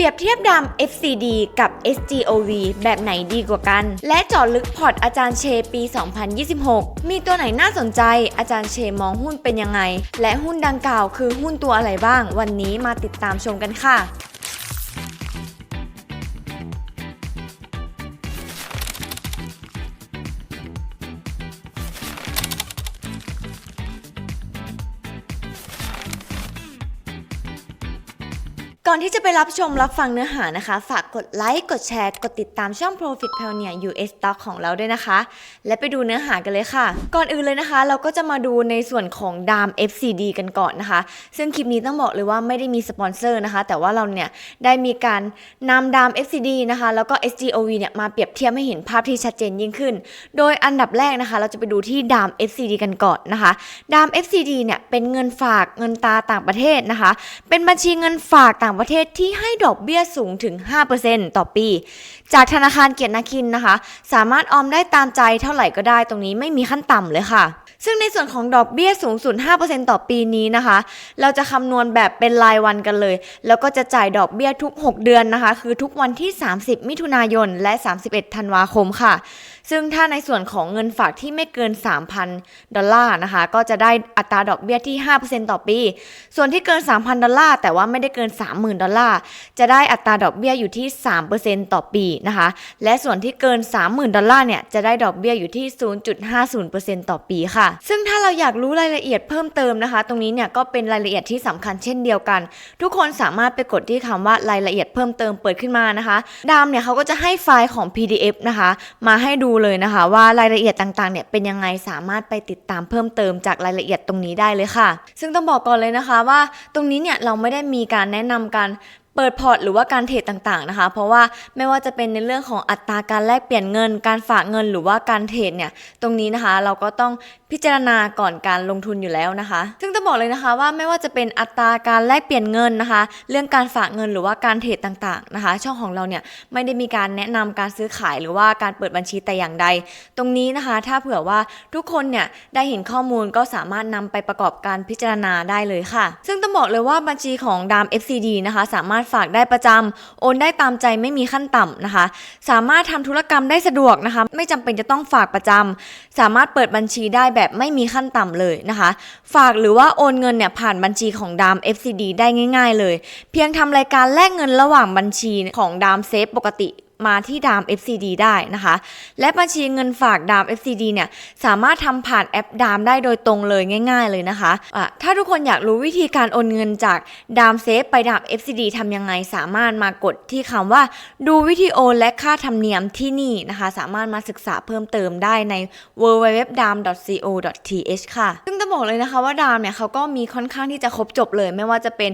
เปรียบเทียบดำ FCD กับ SGOV แบบไหนดีกว่ากัน และเจาะลึกพอร์ตอาจารย์เชปี 2026 มีตัวไหนน่าสนใจ อาจารย์เชมองหุ้นเป็นยังไง และหุ้นดังกล่าวคือหุ้นตัวอะไรบ้าง วันนี้มาติดตามชมกันค่ะ ก่อนที่จะไปรับชมรับฟังเนื้อหานะคะ ฝากกดไลค์ กดแชร์ กดติดตามช่อง Profit Pioneer US Stock ของเราด้วยนะคะ และไปดูเนื้อหากันเลยค่ะ ก่อนอื่นเลยนะคะ เราก็จะมาดูในส่วนของดาม FCD กันก่อนนะคะ ซึ่งคลิปนี้ต้องบอกเลยว่าไม่ได้มีสปอนเซอร์นะคะ แต่ว่าเราเนี่ยได้มีการนำดาม FCD นะคะ แล้วก็ SGOV เนี่ยมาเปรียบเทียบให้เห็นภาพที่ชัดเจนยิ่งขึ้น โดยอันดับแรกนะคะ เราจะไปดูที่ดาม FCD กันก่อนนะคะ ดาม FCD เนี่ยเป็นเงินฝากเงินตราต่างประเทศนะคะ เป็นบัญชีเงินฝากต่างประเทศที่ให้ดอกเบี้ยสูงถึง 5%ต่อปี จากธนาคารเกียรตินาคินนะคะ สามารถออมได้ตามใจเท่าไหร่ก็ได้ตรงนี้ไม่มีขั้นต่ำเลยค่ะ ซึ่งในส่วนของดอกเบี้ยสูงสุด 5%ต่อปีนี้นะคะ เราจะคำนวณแบบเป็นรายวันกันเลย แล้วก็จะจ่ายดอกเบี้ยทุก 6 เดือนนะคะ คือทุกวันที่ 30 มิถุนายน และ 31 ธันวาคมค่ะ ซึ่งถ้าในส่วนของเงินฝากที่ไม่เกิน 3,000 ดอลลาร์นะคะ ก็จะได้อัตราดอกเบี้ยที่ 5%ต่อปี ส่วนที่เกิน 3,000 ดอลลาร์แต่ว่าไม่ได้เกิน 30,000 ดอลลาร์จะได้อัตราดอกเบี้ยอยู่ที่ 3%ต่อปีนะคะ และส่วนที่เกิน 30,000 ดอลลาร์เนี่ยจะได้ดอกเบี้ยอยู่ที่ 0.50%ต่อปีค่ะ ซึ่งถ้าเราอยากรู้รายละเอียดเพิ่มเติมนะคะ ตรงนี้เนี่ยก็เป็นรายละเอียดที่สำคัญเช่นเดียวกัน ทุกคนสามารถไปกดที่คำว่ารายละเอียดเพิ่มเติมเปิดขึ้นมานะคะ ดามเนี่ยเขาก็จะให้ไฟล์ของ PDF นะคะ มาให้ดูเลยนะคะว่ารายละเอียดต่างๆเนี่ยเป็นยังไงสามารถไปติดตามเพิ่มเติมจากรายละเอียดตรงนี้ได้เลยค่ะ ซึ่งต้องบอกก่อนเลยนะคะว่าตรงนี้เนี่ยเราไม่ได้มีการแนะนำการเปิดพอร์ตหรือว่าการเทรดต่างๆนะคะ เพราะว่าไม่ว่าจะเป็นในเรื่องของอัตราการแลกเปลี่ยนเงิน การฝากเงินหรือว่าการเทรดเนี่ยตรงนี้นะคะ เราก็ต้องพิจารณาก่อนการลงทุนอยู่แล้วนะคะ ซึ่งต้องบอกเลยนะคะว่าไม่ว่าจะเป็นอัตราการแลกเปลี่ยนเงินนะคะ เรื่องการฝากเงินหรือว่าการเทรดต่างๆนะคะ ช่องของเราเนี่ยไม่ได้มีการแนะนำการซื้อขายหรือว่าการเปิดบัญชีแต่อย่างใด ตรงนี้นะคะ ถ้าเผื่อว่าทุกคนเนี่ยได้เห็นข้อมูลก็สามารถนำไปประกอบการพิจารณาได้เลยค่ะ ซึ่งต้องบอกเลยว่าบัญชีของดาม FCD นะคะ สามารถฝากได้ประจำโอนได้ตามใจไม่มีขั้นต่ำนะคะ สามารถทำธุรกรรมได้สะดวกนะคะ ไม่จำเป็นจะต้องฝากประจำสามารถเปิดบัญชีได้แบบไม่มีขั้นต่ำเลยนะคะ ฝากหรือว่าโอนเงินเนี่ยผ่านบัญชีของดาม FCD ได้ง่าย ๆ เลย เพียงทำรายการแลกเงินระหว่างบัญชีของดามเซฟปกติ มาที่ดาม FCD ได้นะคะ และบัญชีเงินฝากดาม FCD เนี่ยสามารถทำผ่านแอปดามได้โดยตรงเลยง่าย ๆ เลยนะคะะถ้าทุกคนอยากรู้วิธีการโอนเงินจากดามเซฟไปดาม FCD ทำยังไงสามารถมากดที่คำว่าดูวิธีโอนและค่าธรรมเนียมที่นี่นะคะ สามารถมาศึกษาเพิ่มเติมได้ใน www.dam.co.th ค่ะ ซึ่งต้องบอกเลยนะคะว่าดามเนี่ยเขาก็มีค่อนข้างที่จะครบจบเลย ไม่ว่าจะเป็น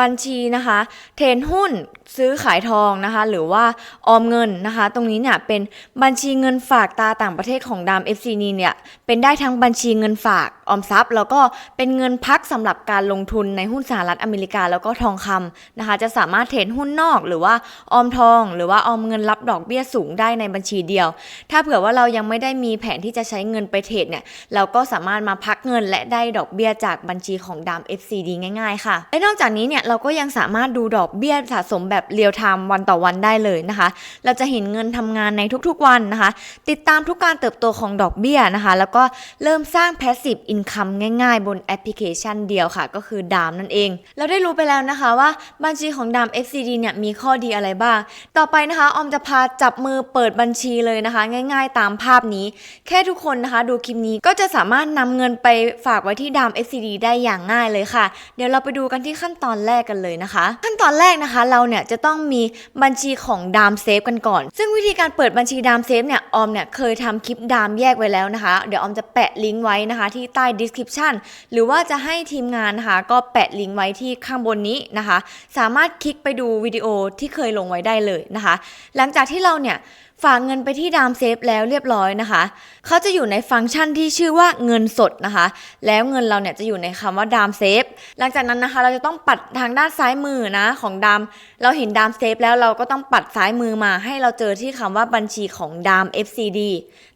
บัญชีนะคะ เทรนหุ้นซื้อขายทองนะคะ หรือว่าออมเงินนะคะ ตรงนี้เนี่ยเป็นบัญชีเงินฝากตาต่างประเทศของดาม FC นีเนี่ยเป็นได้ทั้งบัญชีเงินฝากออมทรัพย์ แล้วก็เป็นเงินพักสำหรับการลงทุนในหุ้นสหรัฐอเมริกาแล้วก็ทองคำนะคะ จะสามารถเทรดหุ้นนอกหรือว่าออมทอง หรือว่าออมเงินรับดอกเบี้ยสูงได้ในบัญชีเดียว ถ้าเผื่อว่าเรายังไม่ได้มีแผนที่จะใช้เงินไปเทรดเนี่ยเราก็สามารถมาพักเงินและได้ดอกเบี้ยจากบัญชีของดาม FCD ง่ายๆ ค่ะและนอกจากนี้เนี่ยเราก็ยังสามารถดูดอกเบี้ยสะสมแบบเรียลไทม์วันต่อวันได้เลยนะคะเราจะเห็นเงินทำงานในทุกๆวันนะคะ ติดตามทุกการเติบโตของดอกเบี้ยนะคะ แล้วก็เริ่มสร้าง passive income ง่ายๆ บนแอปพลิเคชันเดียวค่ะ ก็คือดามนั่นเอง เราได้รู้ไปแล้วนะคะว่าบัญชีของดาม FCD เนี่ยมีข้อดีอะไรบ้าง ต่อไปนะคะออมจะพาจับมือเปิดบัญชีเลยนะคะ ง่ายๆ ตามภาพนี้ แค่ทุกคนนะคะ ดูคลิปนี้ก็จะสามารถนำเงินไปฝากไว้ที่ดาม FCD ได้อย่างง่ายเลยค่ะ เดี๋ยวเราไปดูกันที่ขั้นตอนแรกกันเลยนะคะ ขั้นตอนแรกนะคะ เราเนี่ยจะต้องมีบัญชีของดามเซฟกันก่อน ซึ่งวิธีการเปิดบัญชีดามเซฟเนี่ยออมเนี่ยเคยทำคลิปดามแยกไว้แล้วนะคะ เดี๋ยวออมจะแปะลิงก์ไว้นะคะที่ใต้ description หรือว่าจะให้ทีมงานนะคะก็แปะลิงก์ไว้ที่ข้างบนนี้นะคะ สามารถคลิกไปดูวิดีโอที่เคยลงไว้ได้เลยนะคะ หลังจากที่เราเนี่ยฝากเงินไปที่ดามเซฟแล้วเรียบร้อยนะคะ เขาจะอยู่ในฟังก์ชันที่ชื่อว่าเงินสดนะคะ แล้วเงินเราเนี่ยจะอยู่ในคำว่าดามเซฟ หลังจากนั้นนะคะ เราจะต้องปัดทางด้านซ้ายมือนะของดาม เราเห็นดามเซฟแล้วเราก็ต้องปัดซ้ายมือมา ให้เราเจอที่คำว่าบัญชีของดาม FCD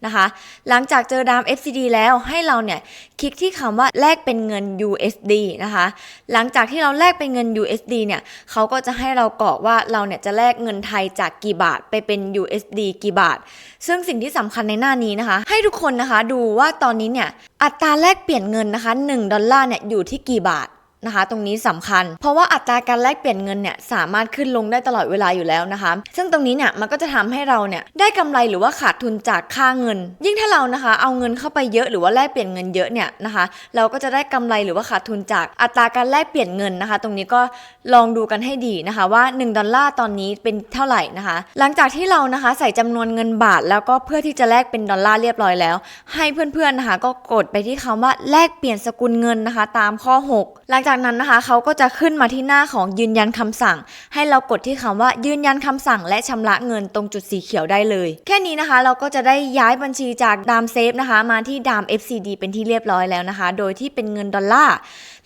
นะคะ หลังจากเจอดาม FCD แล้วให้เราเนี่ยคลิกที่คำว่าแลกเป็นเงิน USD นะคะ หลังจากที่เราแลกเป็นเงิน USD เนี่ย เขาก็จะให้เรากรอกว่าเราเนี่ยจะแลกเงินไทยจากกี่บาทไปเป็น USD กี่บาท ซึ่งสิ่งที่สำคัญในหน้านี้นะคะ ให้ทุกคนนะคะดูว่าตอนนี้เนี่ยอัตราแลกเปลี่ยนเงินนะคะ 1 ดอลลาร์เนี่ยอยู่ที่กี่บาท นะคะ ตรงนี้สำคัญ เพราะว่าอัตราการแลกเปลี่ยนเงินเนี่ยสามารถขึ้นลงได้ตลอดเวลาอยู่แล้วนะคะ ซึ่งตรงนี้เนี่ยมันก็จะทำให้เราเนี่ยได้กำไรหรือว่าขาดทุนจากค่าเงิน ยิ่งถ้าเรานะคะ เอาเงินเข้าไปเยอะหรือว่าแลกเปลี่ยนเงินเยอะเนี่ยนะคะ เราก็จะได้กำไรหรือว่าขาดทุนจากอัตราการแลกเปลี่ยนเงินนะคะ ตรงนี้ก็ลองดูกันให้ดีนะคะว่า 1 ดอลลาร์ตอนนี้เป็นเท่าไหร่นะคะ หลังจากที่เรานะคะใส่จำนวนเงินบาท แล้วก็เพื่อที่จะแลกเป็นดอลลาร์เรียบร้อยแล้ว ให้เพื่อนๆนะคะ ก็กดไปที่คำว่าแลกเปลี่ยนสกุลเงินนะคะ ตามข้อ 6 หลังจากจากนั้นนะคะเขาก็จะขึ้นมาที่หน้าของยืนยันคำสั่ง ให้เรากดที่คำว่ายืนยันคำสั่ง และชำระเงินตรงจุดสีเขียวได้เลย แค่นี้นะคะเราก็จะได้ย้ายบัญชีจากดามเซฟนะคะมาที่ดาม FCD เป็นที่เรียบร้อยแล้วนะคะ โดยที่เป็นเงินดอลลาร์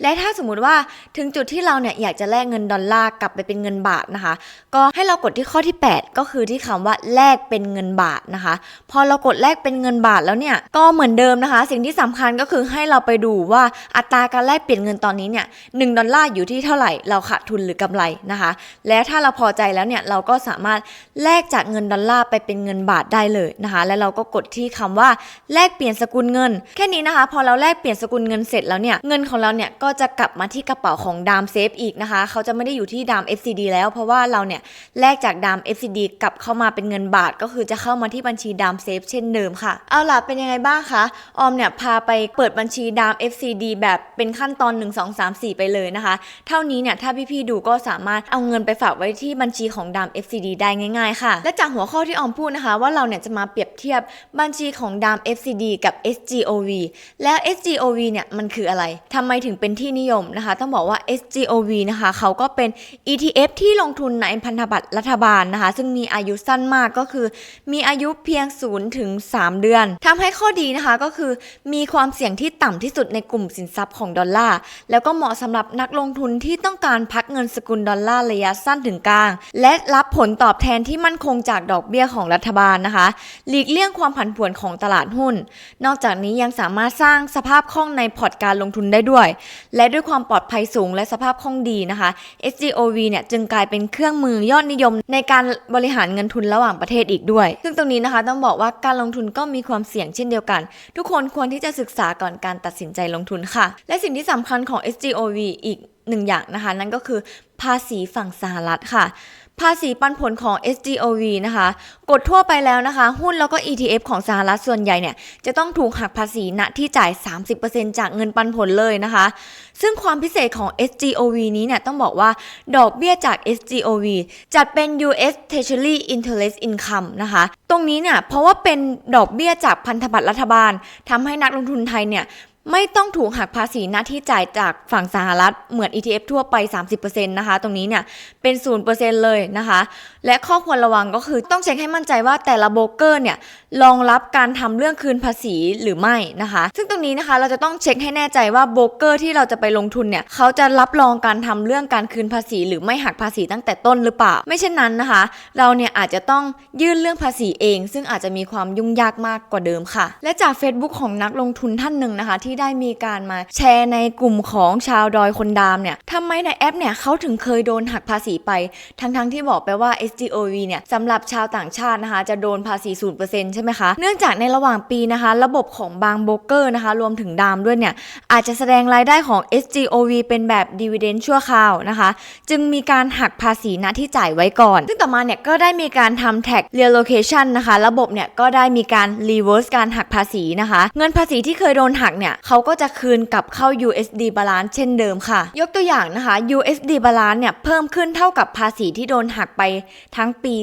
และถ้าสมมุติว่าถึงจุดที่เราเนี่ยอยากจะแลกเงินดอลลาร์กลับไปเป็นเงินบาทนะคะ ก็ให้เรากดที่ข้อที่ 8 ก็คือที่คำว่าแลกเป็นเงินบาทนะคะ พอเรากดแลกเป็นเงินบาทแล้วเนี่ยก็เหมือนเดิมนะคะ สิ่งที่สำคัญก็คือให้เราไปดูว่าอัตราการแลกเปลี่ยนเงินตอนนี้เนี่ยหดอลลาร์อยู่ที่เท่าไหร่ เราขาดทุนหรือกำไรนะคะ และถ้าเราพอใจแล้วเนี่ยเราก็สามารถแลกจากเงินดอลลาร์ไปเป็นเงินบาทได้เลยนะคะ และเราก็กดที่คำว่าแลกเปลี่ยนสกุลเงิน แค่นี้นะคะ พอเราแลกเปลี่ยนสกุลเงินเสร็จแล้วเนี่ยเงินของเราเนี่ยก็จะกลับมาที่กระเป๋าของดามเซฟอีกนะคะ เขาจะไม่ได้อยู่ที่ดาม FCD แล้ว เพราะว่าเราเนี่ยแลกจากดาม FCD กลับเข้ามาเป็นเงินบาท ก็คือจะเข้ามาที่บัญชีดามเซฟเช่นเดิมค่ะ เอาล่ะเป็นยังไงบ้างคะ ออมเนี่ยพาไปเปิดบัญชีดาม FCD แบบเป็นขั้นตอน 1 2 3 4ไปเลยนะคะ เท่านี้เนี่ยถ้าพี่ๆดูก็สามารถเอาเงินไปฝากไว้ที่บัญชีของดาม FCD ได้ง่าย ๆ ค่ะ และจากหัวข้อที่ออมพูดนะคะ ว่าเราเนี่ยจะมาเปรียบเทียบบัญชีของดาม FCD กับ SGOV แล้ว SGOV เนี่ยมันคืออะไรทำไมถึงเป็นที่นิยมนะคะ ต้องบอกว่า SGOV นะคะเขาก็เป็น ETF ที่ลงทุนในพันธบัตรรัฐบาลนะคะ ซึ่งมีอายุสั้นมากก็คือ มีอายุเพียง0ถึง3เดือนทำให้ข้อดีนะคะก็คือมีความเสี่ยงที่ต่ำที่สุดในกลุ่มสินทรัพย์ของดอลลาร์แล้วก็เหมาะสำหรับนักลงทุนที่ต้องการพักเงินสกุลดอลลาร์ระยะสั้นถึงกลาง และรับผลตอบแทนที่มั่นคงจากดอกเบี้ยของรัฐบาลนะคะ หลีกเลี่ยงความผันผวนของตลาดหุ้น นอกจากนี้ยังสามารถสร้างสภาพคล่องในพอร์ตการลงทุนได้ด้วย และด้วยความปลอดภัยสูงและสภาพคล่องดีนะคะ SGOV เนี่ยจึงกลายเป็นเครื่องมือยอดนิยม ในการบริหารเงินทุนระหว่างประเทศอีกด้วย ซึ่งตรงนี้นะคะต้องบอกว่าการลงทุนก็มีความเสี่ยงเช่นเดียวกัน ทุกคนควรที่จะศึกษาก่อนการตัดสินใจลงทุนค่ะ และสิ่งที่สำคัญของ SGOV อีกหนึ่งอย่างนะคะ นั่นก็คือภาษีฝั่งสหรัฐค่ะ ภาษีปันผลของ SGOV นะคะ กดทั่วไปแล้วนะคะ หุ้นแล้วก็ ETF ของสหรัฐส่วนใหญ่เนี่ย จะต้องถูกหักภาษีณที่จ่าย 30%จากเงินปันผลเลยนะคะ ซึ่งความพิเศษของ SGOV นี้เนี่ย ต้องบอกว่าดอกเบี้ยจาก SGOV จัดเป็น US Treasury Interest Income นะคะ ตรงนี้เนี่ย เพราะว่าเป็นดอกเบี้ยจากพันธบัตรรัฐบาลทำให้นักลงทุนไทยเนี่ย ไม่ต้องถูกหักภาษีหน้าที่จ่ายจากฝั่งสหรัฐเหมือน ETF ทั่วไป 30%นะคะ ตรงนี้เนี่ยเป็น 0%เลยนะคะ และข้อควรระวังก็คือต้องเช็คให้มั่นใจว่าแต่ละโบรกเกอร์เนี่ย รองรับการทำเรื่องคืนภาษีหรือไม่นะคะ ซึ่งตรงนี้นะคะเราจะต้องเช็คให้แน่ใจว่าโบรกเกอร์ที่เราจะไปลงทุนเนี่ยเขาจะรับรองการทำเรื่องการคืนภาษี หรือไม่หักภาษีตั้งแต่ต้นหรือเปล่า ไม่เช่นนั้นนะคะ เราเนี่ยอาจจะต้องยื่นเรื่องภาษีเอง ซึ่งอาจจะมีความยุ่งยากมากกว่าเดิมค่ะ และจาก Facebook ของนักลงทุนท่านหนึ่งนะคะ ที่ได้มีการมาแชร์ในกลุ่มของชาวดอยคนดามเนี่ยทำไมในแอปเนี่ยเขาถึงเคยโดนหักภาษีไป ทั้งๆที่บอกไปว่า SGOV เนี่ยสำหรับชาวต่างชาตินะคะจะโดนภาษี0%ใช่ไหมคะ เนื่องจากในระหว่างปีนะคะ ระบบของบางโบรกเกอร์นะคะ รวมถึงดามด้วยเนี่ย อาจจะแสดงรายได้ของ SGOV เป็นแบบ dividend ชั่วคราวนะคะ จึงมีการหักภาษีณที่จ่ายไว้ก่อน ซึ่งต่อมาเนี่ยก็ได้มีการทำ tax relocation นนะคะ ระบบเนี่ยก็ได้มีการ reverse การหักภาษีนะคะ เงินภาษีที่เคยโดนหักเนี่ยเขาก็จะคืนกลับเข้า USD balance เช่นเดิมค่ะ ยกตัวอย่างนะคะ USD balance เนี่ยเพิ่มขึ้นเท่ากับภาษีที่โดนหักไปทั้งปี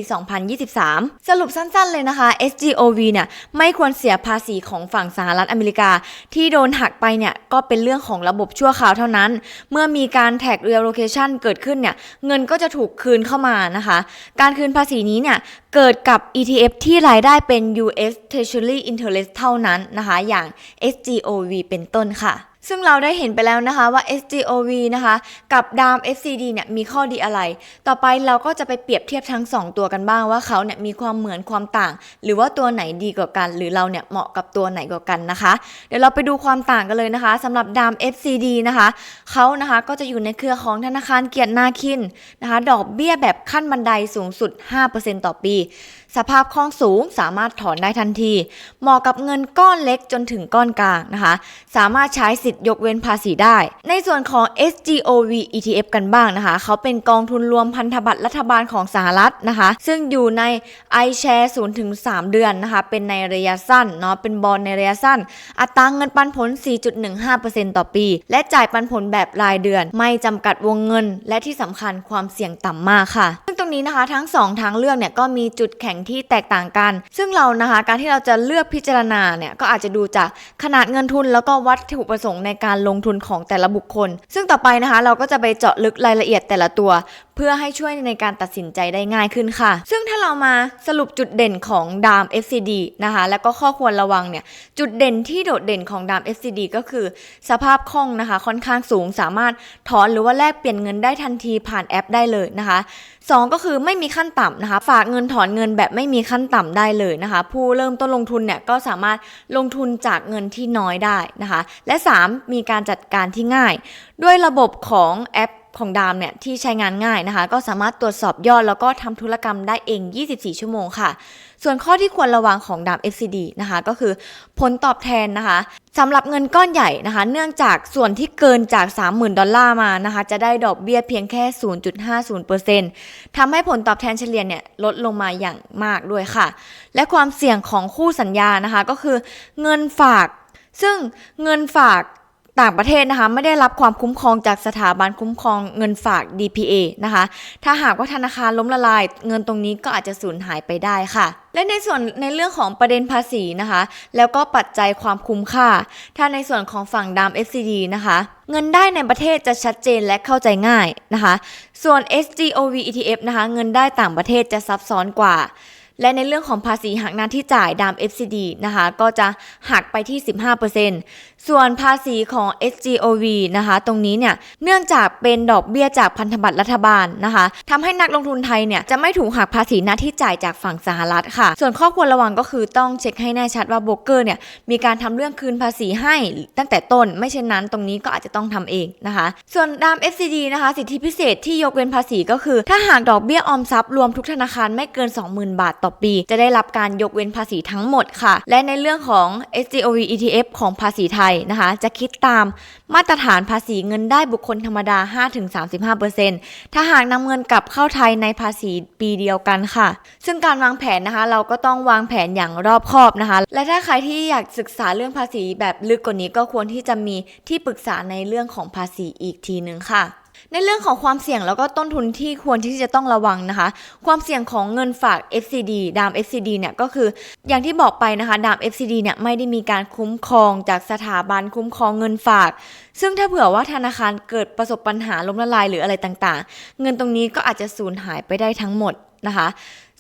2023 สรุปสั้นๆเลยนะคะ SGOV เนี่ยไม่ควรเสียภาษีของฝั่งสหรัฐอเมริกา ที่โดนหักไปเนี่ยก็เป็นเรื่องของระบบชั่วคราวเท่านั้น เมื่อมีการแท็กเรียลโลเคชันเกิดขึ้นเนี่ยเงินก็จะถูกคืนเข้ามานะคะ การคืนภาษีนี้เนี่ยเกิดกับ ETF ที่รายได้เป็น US Treasury Interest เท่านั้นนะคะ อย่าง SGOV เป็นต้นค่ะ ซึ่งเราได้เห็นไปแล้วนะคะว่า SGOV นะคะกับ DAM FCD เนี่ยมีข้อดีอะไร ต่อไปเราก็จะไปเปรียบเทียบทั้ง 2 ตัวกันบ้างว่าเขาเนี่ยมีความเหมือนความต่าง หรือว่าตัวไหนดีกว่ากัน หรือเราเนี่ยเหมาะกับตัวไหนกว่ากันนะคะ เดี๋ยวเราไปดูความต่างกันเลยนะคะสำหรับ DAM FCD นะคะเขานะคะก็จะอยู่ในเครือของธนาคารเกียรตินาคินนะคะ ดอกเบี้ยแบบขั้นบันไดสูงสุด 5%ต่อปี สภาพคล่องสูงสามารถถอนได้ทันที เหมาะกับเงินก้อนเล็กจนถึงก้อนกลางนะคะ สามารถใช้สิทธิ์ยกเว้นภาษีได้ ในส่วนของ SGOV ETF กันบ้างนะคะ เขาเป็นกองทุนรวมพันธบัตรรัฐบาลของสหรัฐนะคะ ซึ่งอยู่ใน iShare 0ถึง3เดือนนะคะ เป็นในระยะสั้นเนาะเป็นบอลในระยะสั้น อัตราเงินปันผล 4.15%ต่อปี และจ่ายปันผลแบบรายเดือน ไม่จำกัดวงเงิน และที่สำคัญความเสี่ยงต่ำมากค่ะ ตรงนี้นะคะ ทั้ง 2 ทางเลือกเนี่ยก็มีจุดแข็งที่แตกต่างกัน ซึ่งเรานะคะการที่เราจะเลือกพิจารณาเนี่ยก็อาจจะดูจากขนาดเงินทุนแล้วก็วัตถุประสงค์ในการลงทุนของแต่ละบุคคล ซึ่งต่อไปนะคะ เราก็จะไปเจาะลึกรายละเอียดแต่ละตัว พื่อให้ช่วยในการตัดสินใจได้ง่ายขึ้นค่ะ ซึ่งถ้าเรามาสรุปจุดเด่นของดาม FCD นะคะ แล้วก็ข้อควรระวังเนี่ย จุดเด่นที่โดดเด่นของดาม FCD ก็คือ สภาพคล่องนะคะ ค่อนข้างสูง สามารถถอนหรือว่าแลกเปลี่ยนเงินได้ทันทีผ่านแอปได้เลยนะคะสองก็คือไม่มีขั้นต่ำนะคะ ฝากเงินถอนเงินแบบไม่มีขั้นต่ำได้เลยนะคะ ผู้เริ่มต้นลงทุนเนี่ยก็สามารถลงทุนจากเงินที่น้อยได้นะคะ และ 3 มีการจัดการที่ง่าย ด้วยระบบของแอป ของดามเนี่ยที่ใช้งานง่ายนะคะ ก็สามารถตรวจสอบยอดแล้วก็ทำธุรกรรมได้เอง 24 ชั่วโมงค่ะ ส่วนข้อที่ควรระวังของดาม FCD นะคะ ก็คือผลตอบแทนนะคะสำหรับเงินก้อนใหญ่นะคะ เนื่องจากส่วนที่เกินจาก 30,000 ดอลลาร์มานะคะ จะได้ดอกเบี้ยเพียงแค่ 0.50%ทำให้ผลตอบแทนเฉลี่ยเนี่ยลดลงมาอย่างมากด้วยค่ะ และความเสี่ยงของคู่สัญญานะคะ ก็คือเงินฝาก ซึ่งเงินฝาก ต่างประเทศนะคะไม่ได้รับความคุ้มครองจากสถาบันคุ้มครองเงินฝาก DPA นะคะ ถ้าหากว่าธนาคารล้มละลาย เงินตรงนี้ก็อาจจะสูญหายไปได้ค่ะ และในส่วนในเรื่องของประเด็นภาษีนะคะ แล้วก็ปัจจัยความคุ้มค่า ถ้าในส่วนของฝั่งดาม FCD นะคะ เงินได้ในประเทศจะชัดเจนและเข้าใจง่ายนะคะ ส่วน SGOV ETF นะคะ เงินได้ต่างประเทศจะซับซ้อนกว่า และในเรื่องของภาษีหักหน้าที่จ่ายดาม FCD นะคะ ก็จะหักไปที่ 15%ส่วนภาษีของ SGOV นะคะ ตรงนี้เนี่ย เนื่องจากเป็นดอกเบี้ยจากพันธบัตรรัฐบาลนะคะทำให้นักลงทุนไทยเนี่ย จะไม่ถูกหักภาษีหน้าที่จ่ายจากฝั่งสหรัฐค่ะ ส่วนข้อควรระวังก็คือต้องเช็คให้แน่ชัดว่าโบรกเกอร์เนี่ย มีการทำเรื่องคืนภาษีให้ตั้งแต่ต้น ไม่เช่นนั้นตรงนี้ก็อาจจะต้องทำเองนะคะ ส่วนดาม FCD นะคะ สิทธิพิเศษที่ยกเว้นภาษีก็คือ ถ้าหากดอกเบี้ยออมทรัพย์รวมทุกธนาคารไม่เกิน 20,000 บาทต่อปี จะได้รับการยกเว้นภาษีทั้งหมดค่ะ และในเรื่องของ SGOV ETF ของภาษีไทยนะคะ จะคิดตามมาตรฐานภาษีเงินได้บุคคลธรรมดา 5-35%ถ้าหากนำเงินกลับเข้าไทยในภาษีปีเดียวกันค่ะ ซึ่งการวางแผนนะคะ เราก็ต้องวางแผนอย่างรอบคอบนะคะ และถ้าใครที่อยากศึกษาเรื่องภาษีแบบลึกกว่านี้ก็ควรที่จะมีที่ปรึกษาในเรื่องของภาษีอีกทีนึงค่ะ ในเรื่องของความเสี่ยงแล้วก็ต้นทุนที่ควรที่จะต้องระวังนะคะ ความเสี่ยงของเงินฝาก FCD ดาม FCD เนี่ยก็คืออย่างที่บอกไปนะคะ ดาม FCD เนี่ยไม่ได้มีการคุ้มครองจากสถาบันคุ้มครองเงินฝาก ซึ่งถ้าเผื่อว่าธนาคารเกิดประสบปัญหาล้มละลายหรืออะไรต่างๆ เงินตรงนี้ก็อาจจะสูญหายไปได้ทั้งหมดนะคะ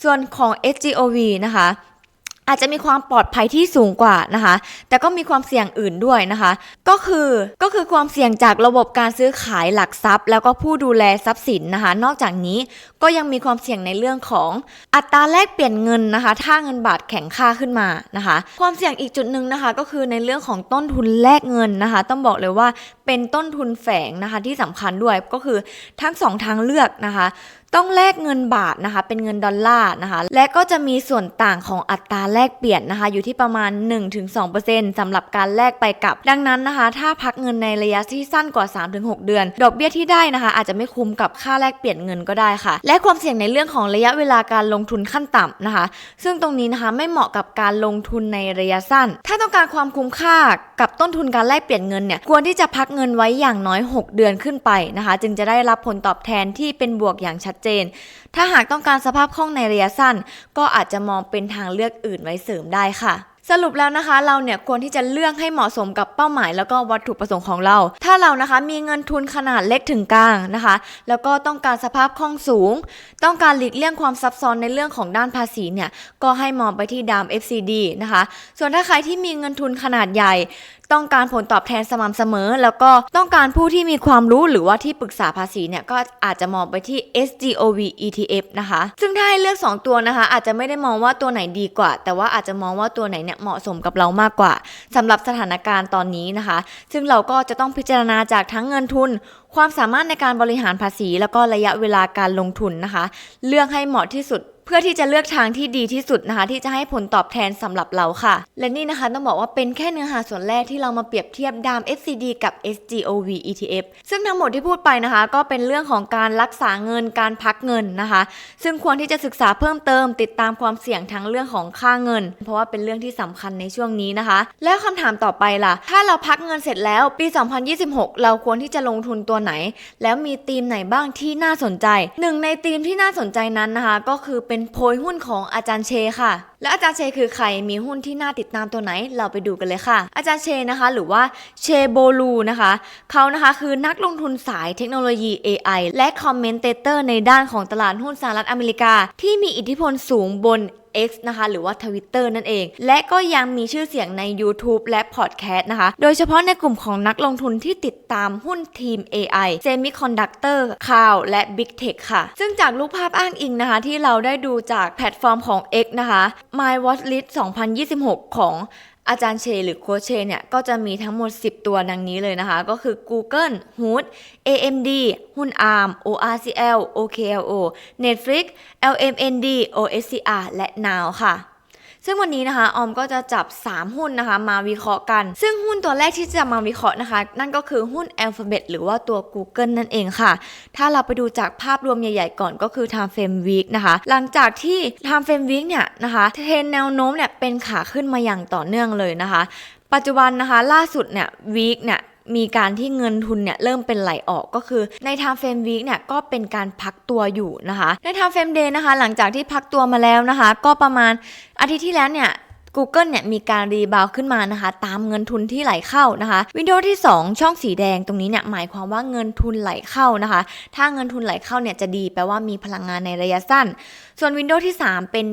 ส่วนของ SGOV นะคะ อาจจะมีความปลอดภัยที่สูงกว่านะคะ แต่ก็มีความเสี่ยงอื่นด้วยนะคะ ก็คือก็คือความเสี่ยงจากระบบการซื้อขายหลักทรัพย์ แล้วก็ผู้ดูแลทรัพย์สินนะคะ นอกจากนี้ก็ยังมีความเสี่ยงในเรื่องของอัตราแลกเปลี่ยนเงินนะคะ ถ้าเงินบาทแข็งค่าขึ้นมานะคะ ความเสี่ยงอีกจุดหนึ่งนะคะ ก็คือในเรื่องของต้นทุนแลกเงินนะคะ ต้องบอกเลยว่าเป็นต้นทุนแฝงนะคะที่สำคัญด้วยก็คือทั้งสองทางเลือกนะคะต้องแลกเงินบาทนะคะ เป็นเงินดอลลาร์นะคะ และก็จะมีส่วนต่างของอัตราแลกเปลี่ยนนะคะ อยู่ที่ประมาณ 1-2%สำหรับการแลกไปกลับ ดังนั้นนะคะ ถ้าพักเงินในระยะที่สั้นกว่า 3-6 เดือน ดอกเบี้ยที่ได้นะคะ อาจจะไม่คุ้มกับค่าแลกเปลี่ยนเงินก็ได้ค่ะ และความเสี่ยงในเรื่องของระยะเวลาการลงทุนขั้นต่ำนะคะ ซึ่งตรงนี้นะคะไม่เหมาะกับการลงทุนในระยะสั้น ถ้าต้องการความคุ้มค่ากับต้นทุนการแลกเปลี่ยนเงินเนี่ยควรที่จะพักเงินไว้อย่างน้อย 6 เดือนขึ้นไปนะคะ จึงจะได้รับผลตอบแทนที่เป็นบวกอย่างชัดเจน ถ้าหากต้องการสภาพคล่องในระยะสั้น ก็อาจจะมองเป็นทางเลือกอื่นไว้เสริมได้ค่ะสรุปแล้วนะคะเราเนี่ยควรที่จะเลือกให้เหมาะสมกับเป้าหมาย แล้วก็วัตถุประสงค์ของเรา ถ้าเรานะคะมีเงินทุนขนาดเล็กถึงกลางนะคะ แล้วก็ต้องการสภาพคล่องสูง ต้องการหลีกเลี่ยงความซับซ้อนในเรื่องของด้านภาษีเนี่ยก็ให้มองไปที่ดาม FCD นะคะ ส่วนถ้าใครที่มีเงินทุนขนาดใหญ่ ต้องการผลตอบแทนสม่ำเสมอ แล้วก็ต้องการผู้ที่มีความรู้หรือว่าที่ปรึกษาภาษีเนี่ยก็อาจจะมองไปที่ SGOV ETF นะคะ ซึ่งถ้าให้เลือก 2 ตัวนะคะ อาจจะไม่ได้มองว่าตัวไหนดีกว่า แต่ว่าอาจจะมองว่าตัวไหนเนี่ยเหมาะสมกับเรามากกว่าสำหรับสถานการณ์ตอนนี้นะคะ ซึ่งเราก็จะต้องพิจารณาจากทั้งเงินทุน ความสามารถในการบริหารภาษี แล้วก็ระยะเวลาการลงทุนนะคะ เลือกให้เหมาะที่สุด พื่อที่จะเลือกทางที่ดีที่สุดนะคะ ที่จะให้ผลตอบแทนสำหรับเราค่ะ และนี่นะคะต้องบอกว่าเป็นแค่เนื้อหาส่วนแรกที่เรามาเปรียบเทียบดาม FCD กับ SGOV ETF ซึ่งทั้งหมดที่พูดไปนะคะ ก็เป็นเรื่องของการรักษาเงินการพักเงินนะคะ ซึ่งควรที่จะศึกษาเพิ่มเติม ติดตามความเสี่ยงทั้งเรื่องของค่าเงิน เพราะว่าเป็นเรื่องที่สำคัญในช่วงนี้นะคะ แล้วคำถามต่อไปล่ะ ถ้าเราพักเงินเสร็จแล้วปี 2026 เราควรที่จะลงทุนตัวไหน แล้วมีธีมไหนบ้างที่น่าสนใจหนึ่งในธีมที่น่าสนใจนั้นนะคะ ก็คือเป็นโพยหุ้นของอาจารย์เชค่ะและอาจารย์เชคือใคร มีหุ้นที่น่าติดตามตัวไหน เราไปดูกันเลยค่ะ อาจารย์เชนะคะ หรือว่าเชโบลูนะคะ เขานะคะคือนักลงทุนสายเทคโนโลยี AI และคอมเมนเตเตอร์ในด้านของตลาดหุ้นสหรัฐอเมริกา ที่มีอิทธิพลสูงบน X นะคะหรือว่า Twitter นั่นเอง และก็ยังมีชื่อเสียงใน YouTube และ Podcast นะคะ โดยเฉพาะในกลุ่มของนักลงทุนที่ติดตามหุ้นทีม AI Semiconductor Cloud และ Big Tech ค่ะ ซึ่งจากรูปภาพอ้างอิงนะคะ ที่เราได้ดูจากแพลตฟอร์มของ X นะคะ My Watch List 2026 ของอาจารย์เช หรือโค้ชเชเนี่ยก็จะมีทั้งหมด 10 ตัวดังนี้เลยนะคะ ก็คือ Google, Hood, AMD หุ้น ARM, ORCL, OKLO, Netflix, LMND, OSCR และ Now ค่ะ ซึ่งวันนี้นะคะออมก็จะจับ 3 หุ้นนะคะ มาวิเคราะห์กัน ซึ่งหุ้นตัวแรกที่จะมาวิเคราะห์นะคะ นั่นก็คือหุ้น Alphabet หรือว่าตัว Google นั่นเองค่ะ ถ้าเราไปดูจากภาพรวมใหญ่ๆก่อนก็คือ Time Frame Week นะคะ หลังจากที่ Time Frame Week เนี่ยนะคะเทรนแนวโน้มเนี่ยเป็นขาขึ้นมาอย่างต่อเนื่องเลยนะคะ ปัจจุบันนะคะล่าสุดเนี่ย Week เนี่ย มีการที่เงินทุนเนี่ยเริ่มเป็นไหลออกก็คือใน time frame week เนี่ยก็เป็นการพักตัวอยู่นะคะ ใน time frame day นะคะ หลังจากที่พักตัวมาแล้วนะคะ ก็ประมาณอาทิตย์ที่แล้วเนี่ย Google เนี่ยมีการรีบาวขึ้นมานะคะ ตามเงินทุนที่ไหลเข้านะคะวินโดว์ที่ 2 ช่องสีแดงตรงนี้เนี่ยหมายความว่าเงินทุนไหลเข้านะคะ ถ้าเงินทุนไหลเข้าเนี่ยจะดีแปลว่ามีพลังงานในระยะสั้น ส่วนวินโดว์ที่ 3 เป็น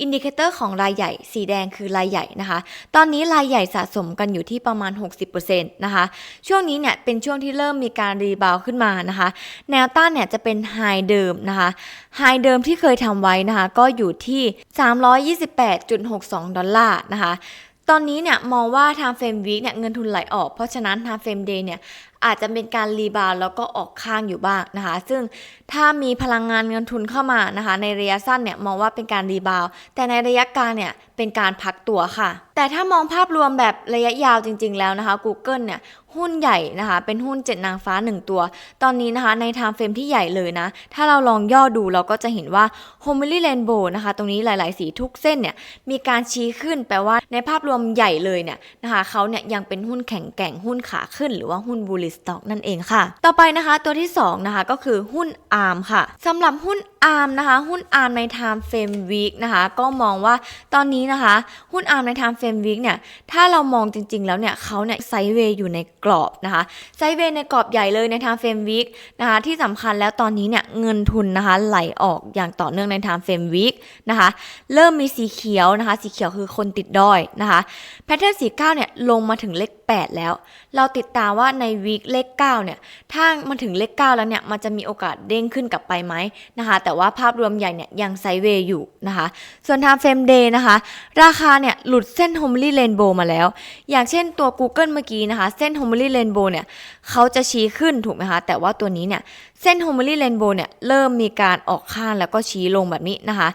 อินดิเคเตอร์ของรายใหญ่ สีแดงคือรายใหญ่นะคะ ตอนนี้รายใหญ่สะสมกันอยู่ที่ประมาณ 60%นะคะ ช่วงนี้เนี่ยเป็นช่วงที่เริ่มมีการรีบาวขึ้นมานะคะ แนวต้านเนี่ยจะเป็นไฮเดิมนะคะไฮเดิมที่เคยทำไว้นะคะ ก็อยู่ที่ 328.62 ดอลลาร์นะคะตอนนี้เนี่ยมองว่า time frame week เนี่ยเงินทุนไหลออก เพราะฉะนั้น time frame day เนี่ย อาจจะเป็นการรีบาวด์แล้วก็ออกข้างอยู่บ้างนะคะ ซึ่งถ้ามีพลังงานเงินทุนเข้ามานะคะ ในระยะสั้นเนี่ยมองว่าเป็นการรีบาวด์แต่ในระยะกลางเนี่ยเป็นการพักตัวค่ะ แต่ถ้ามองภาพรวมแบบระยะยาวจริง ๆ แล้วนะคะ Google เนี่ยหุ้นใหญ่นะคะเป็นหุ้นเจ็ดนางฟ้า 1 ตัว ตอนนี้นะคะใน time frame ที่ใหญ่เลยนะ ถ้าเราลองย่อดูเราก็จะเห็นว่า h o m e l y Rainbow นะคะ ตรงนี้หลาย ๆ สีทุกเส้นเนี่ยมีการชี้ขึ้นแปลว่าในภาพรวมใหญ่เลยเนี่ยนะคะเขาเนี่ยยังเป็นหุ้นแข็งแกร่งหุ้นขาขึ้นหรือว่าหุ้นบูลสต็อกนั่นเองค่ะ ต่อไปนะคะ ตัวที่2นะคะก็คือหุ้นอาร์มค่ะสำหรับหุ้น ARM นะคะ หุ้น ARM ใน time frame week นะคะ ก็มองว่าตอนนี้นะคะ หุ้น ARM ใน time frame week เนี่ย ถ้าเรามองจริง ๆ แล้วเนี่ยเขาเนี่ยไซด์เวย์อยู่ในกรอบนะคะ ไซด์เวย์ในกรอบใหญ่เลยใน time frame week นะคะ ที่สำคัญแล้วตอนนี้เนี่ยเงินทุนนะคะไหลออกอย่างต่อเนื่องใน time frame week นะคะ เริ่มมีสีเขียวนะคะ สีเขียวคือคนติดดอยนะคะ แพทเทิร์นสีเก้าเนี่ยลงมาถึงเลข 8 แล้ว เราติดตามว่าในวีคเลข9เนี่ย ถ้ามันถึงเลข 9 แล้วเนี่ย มันจะมีโอกาสเด้งขึ้นกลับไปไหมนะคะ แต่ว่าภาพรวมใหญ่เนี่ยยังไซเวย์อยู่นะคะ ส่วน time frame day นะคะ ราคาเนี่ยหลุดเส้น Homely Rainbow มาแล้ว อย่างเช่นตัว Google เมื่อกี้นะคะ เส้น Homely Rainbow เนี่ยเขาจะชี้ขึ้นถูกไหมคะ แต่ว่าตัวนี้เนี่ยเส้น Homely Rainbow เนี่ยเริ่มมีการออกข้างแล้วก็ชี้ลงแบบนี้นะคะ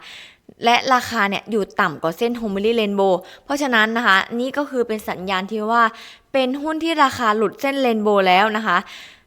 และราคาเนี่ยอยู่ต่ำกว่าเส้น h o m e l y Rainbow เพราะฉะนั้นนะคะ นี่ก็คือเป็นสัญญาณที่ว่า เป็นหุ้นที่ราคาหลุดเส้นเรนโบว์แล้วนะคะ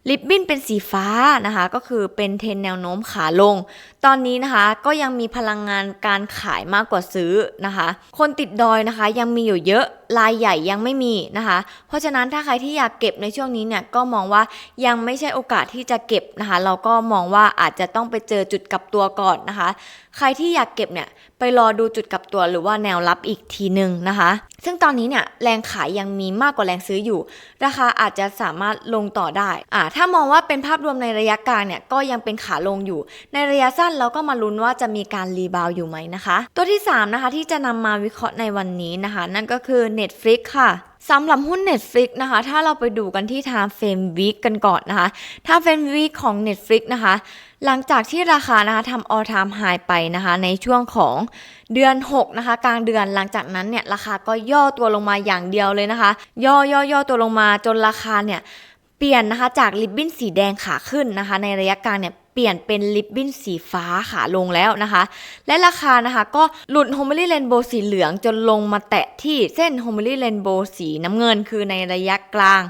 ลิบบินเป็นสีฟ้านะคะ ก็คือเป็นเทรนแนวโน้มขาลง ตอนนี้นะคะก็ยังมีพลังงานการขายมากกว่าซื้อนะคะ คนติดดอยนะคะยังมีอยู่เยอะรายใหญ่ยังไม่มีนะคะ เพราะฉะนั้นถ้าใครที่อยากเก็บในช่วงนี้เนี่ยก็มองว่ายังไม่ใช่โอกาสที่จะเก็บนะคะ เราก็มองว่าอาจจะต้องไปเจอจุดกลับตัวก่อนนะคะ ใครที่อยากเก็บเนี่ยไปรอดูจุดกลับตัวหรือว่าแนวรับอีกทีหนึ่งนะคะ ซึ่งตอนนี้เนี่ยแรงขายยังมีมากกว่าแรงซื้ออยู่ ราคาอาจจะสามารถลงต่อได้อ่าถ้ามองว่าเป็นภาพรวมในระยะกลางเนี่ยก็ยังเป็นขาลงอยู่ ในระยะสั้นเราก็มาลุ้นว่าจะมีการรีบาวอยู่ไหมนะคะ ตัวที่ 3 นะคะ ที่จะนำมาวิเคราะห์ในวันนี้นะคะ นั่นก็คือ Netflix ค่ะสำหรับหุ้น Netflix นะคะ ถ้าเราไปดูกันที่ Time Frame Week กันก่อนนะคะ Time Frame Week ของ Netflix นะคะ หลังจากที่ราคานะคะทำ all time high ไปนะคะ ในช่วงของเดือน 6 นะคะ กลางเดือนหลังจากนั้นเนี่ย ราคาก็ย่อตัวลงมาอย่างเดียวเลยนะคะ ย่อย่อย่อตัวลงมาจนราคาเนี่ย ปลี่ยนนะคะจากลิปบิ้นสีแดงขาขึ้นนะคะ ในระยะกลางเนี่ยเปลี่ยนเป็นลิปบิ้นสีฟ้าขาลงแล้วนะคะ และราคานะคะก็หลุดโฮม e ลี่เรนโบว์สีเหลืองจนลงมาแตะที่เส้นโฮม e ลี่เรนโบว์สีน้ำเงินคือในระยะกลาง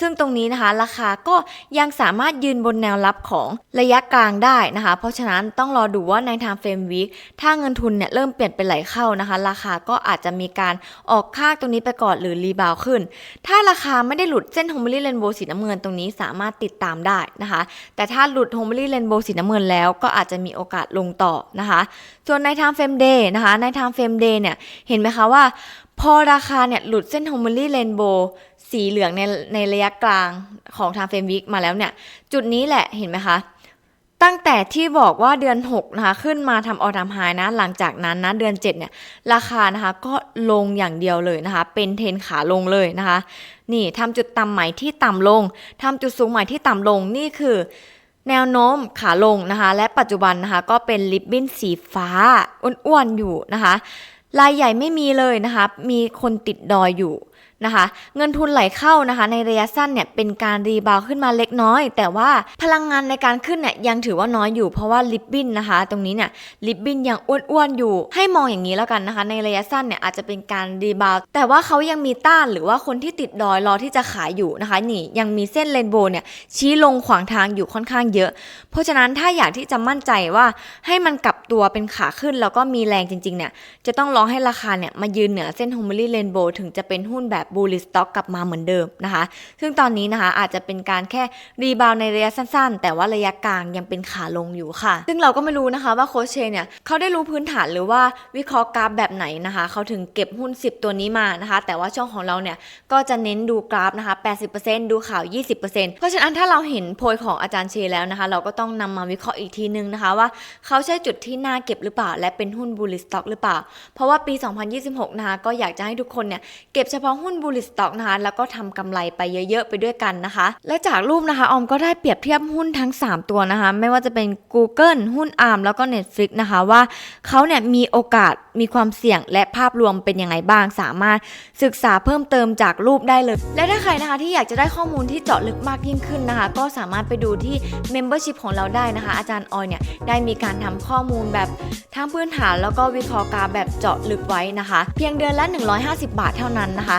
ซึ่งตรงนี้นะคะราคาก็ยังสามารถยืนบนแนวรับของระยะกลางได้นะคะ เพราะฉะนั้นต้องรอดูว่าใน Time Frame Week ถ้าเงินทุนเนี่ยเริ่มเปลี่ยนเป็นไหลเข้านะคะ ราคาก็อาจจะมีการออกค่างตรงนี้ไปก่อนหรือรีบาวขึ้น ถ้าราคาไม่ได้หลุดเส้นโฮม e ลี่เรนโบว์สีน้ำเงินตรงนี้สามารถติดตามได้นะคะ แต่ถ้าหลุดโฮม e ลี่เรนโบว์สีน้ำเงินแล้วก็อาจจะมีโอกาสลงต่อนะคะ ส่วนใน Time Frame Day นะคะ ใน Time Frame Day เนี่ยเห็นไหมคะว่าพอราคาเนี่ยหลุดเส้นโฮม e ลี่เรนโบว์ สีเหลืองในในระยะกลางของ Time Frame Week มาแล้วเนี่ย จุดนี้แหละเห็นไหมคะ ตั้งแต่ที่บอกว่าเดือน 6 นะคะ ขึ้นมาทำออทามไฮนะ หลังจากนั้นนะ เดือน 7 เนี่ย ราคานะคะก็ลงอย่างเดียวเลยนะคะ เป็นเทนขาลงเลยนะคะ นี่ทำจุดต่ำใหม่ที่ต่ำลงทำจุดสูงใหม่ที่ต่ำลงนี่คือแนวโน้มขาลงนะคะ และปัจจุบันนะคะก็เป็นลิปบิ้นสีฟ้าอ้วนๆอยู่นะคะรายใหญ่ไม่มีเลยนะคะ มีคนติดดอยอยู่ นะคะ เงินทุนไหลเข้านะคะ ในระยะสั้นเนี่ยเป็นการรีบาวขึ้นมาเล็กน้อย แต่ว่าพลังงานในการขึ้นเนี่ยยังถือว่าน้อยอยู่เพราะว่าลิปบิ้นนะคะ ตรงนี้เนี่ยลิปบิ้นยังอ้วนๆอยู่ ให้มองอย่างนี้แล้วกันนะคะ ในระยะสั้นเนี่ยอาจจะเป็นการรีบาวแต่ว่าเขายังมีต้านหรือว่าคนที่ติดดอยรอที่จะขายอยู่นะคะ นี่ยังมีเส้นเรนโบว์เนี่ยชี้ลงขวางทางอยู่ค่อนข้างเยอะ เพราะฉะนั้นถ้าอยากที่จะมั่นใจว่าให้มันกลับตัวเป็นขาขึ้นแล้วก็มีแรงจริงๆเนี่ยจะต้องรอให้ราคาเนี่ยมายืนเหนือเส้นโฮม e ลี่เรนโบว์ถึงจะเป็นหุ้นแบบบูลลิสต็อกกลับมาเหมือนเดิมนะคะ ซึ่งตอนนี้นะคะอาจจะเป็นการแค่รีบาวในระยะสั้นๆ แต่ว่าระยะกลางยังเป็นขาลงอยู่ค่ะ ซึ่งเราก็ไม่รู้นะคะว่าโคชเชเนี่ยเขาได้รู้พื้นฐานหรือว่าวิเคราะห์กราฟแบบไหนนะคะ เขาถึงเก็บหุ้น 10 ตัวนี้มานะคะ แต่ว่าช่องของเราเนี่ยก็จะเน้นดูกราฟนะคะ 80%ดูข่าว 20%เพราะฉะนั้นถ้าเราเห็นโพยของอาจารย์เชแล้วนะคะ เราก็ต้องนำมาวิเคราะห์อีกทีนึงนะคะว่าเขาใช่จุดที่น่าเก็บหรือเปล่า และเป็นหุ้นบูลลิสต็อกหรือเปล่า เพราะว่าปี 2026 นะคะก็อยากจะให้ทุกคนเนี่ยเก็บเฉพาะหุ้นบูลลิสต็อกนะคะแล้วก็ทำกำไรไปเยอะๆไปด้วยกันนะคะ และจากรูปนะคะออมก็ได้เปรียบเทียบหุ้นทั้ง 3 ตัวนะคะ ไม่ว่าจะเป็น Google หุ้น ARM แล้วก็ Netflix นะคะว่าเขาเนี่ยมีโอกาสมีความเสี่ยงและภาพรวมเป็นยังไงบ้าง สามารถศึกษาเพิ่มเติมจากรูปได้เลย และถ้าใครนะคะที่อยากจะได้ข้อมูลที่เจาะลึกมากยิ่งขึ้นนะคะ ก็สามารถไปดูที่ Membership ของเราได้นะคะ อาจารย์ออยเนี่ยได้มีการทำข้อมูลแบบทั้งพื้นฐานแล้วก็วิเคราะห์กราฟแบบเจาะลึกไว้นะคะ เพียงเดือนละ 150 บาทเท่านั้นนะคะ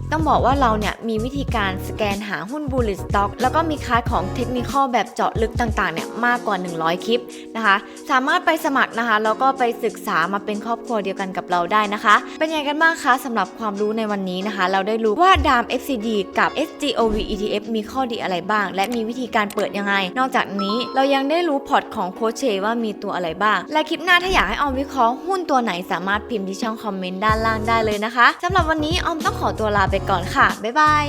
ต้องบอกว่าเราเนี่ยมีวิธีการสแกนหาหุ้น Bullet Stock แล้วก็มีคลาสของเทคนิคแบบเจาะลึกต่างๆเนี่ยมากกว่า 100 คลิปนะคะ สามารถไปสมัครนะคะ แล้วก็ไปศึกษามาเป็นครอบครัวเดียวกันกับเราได้นะคะ เป็นยังไงกันบ้างคะสำหรับความรู้ในวันนี้นะคะ เราได้รู้ว่าดาม FCD กับ SGOV ETF มีข้อดีอะไรบ้าง และมีวิธีการเปิดยังไง นอกจากนี้เรายังได้รู้พอร์ตของโคชเชว่ามีตัวอะไรบ้าง และคลิปหน้าถ้าอยากให้ออมวิเคราะห์หุ้นตัวไหนสามารถพิมพ์ที่ช่องคอมเมนต์ด้านล่างได้เลยนะคะสำหรับวันนี้ออมต้องขอตัวลาไปก่อนค่ะ บ๊ายบาย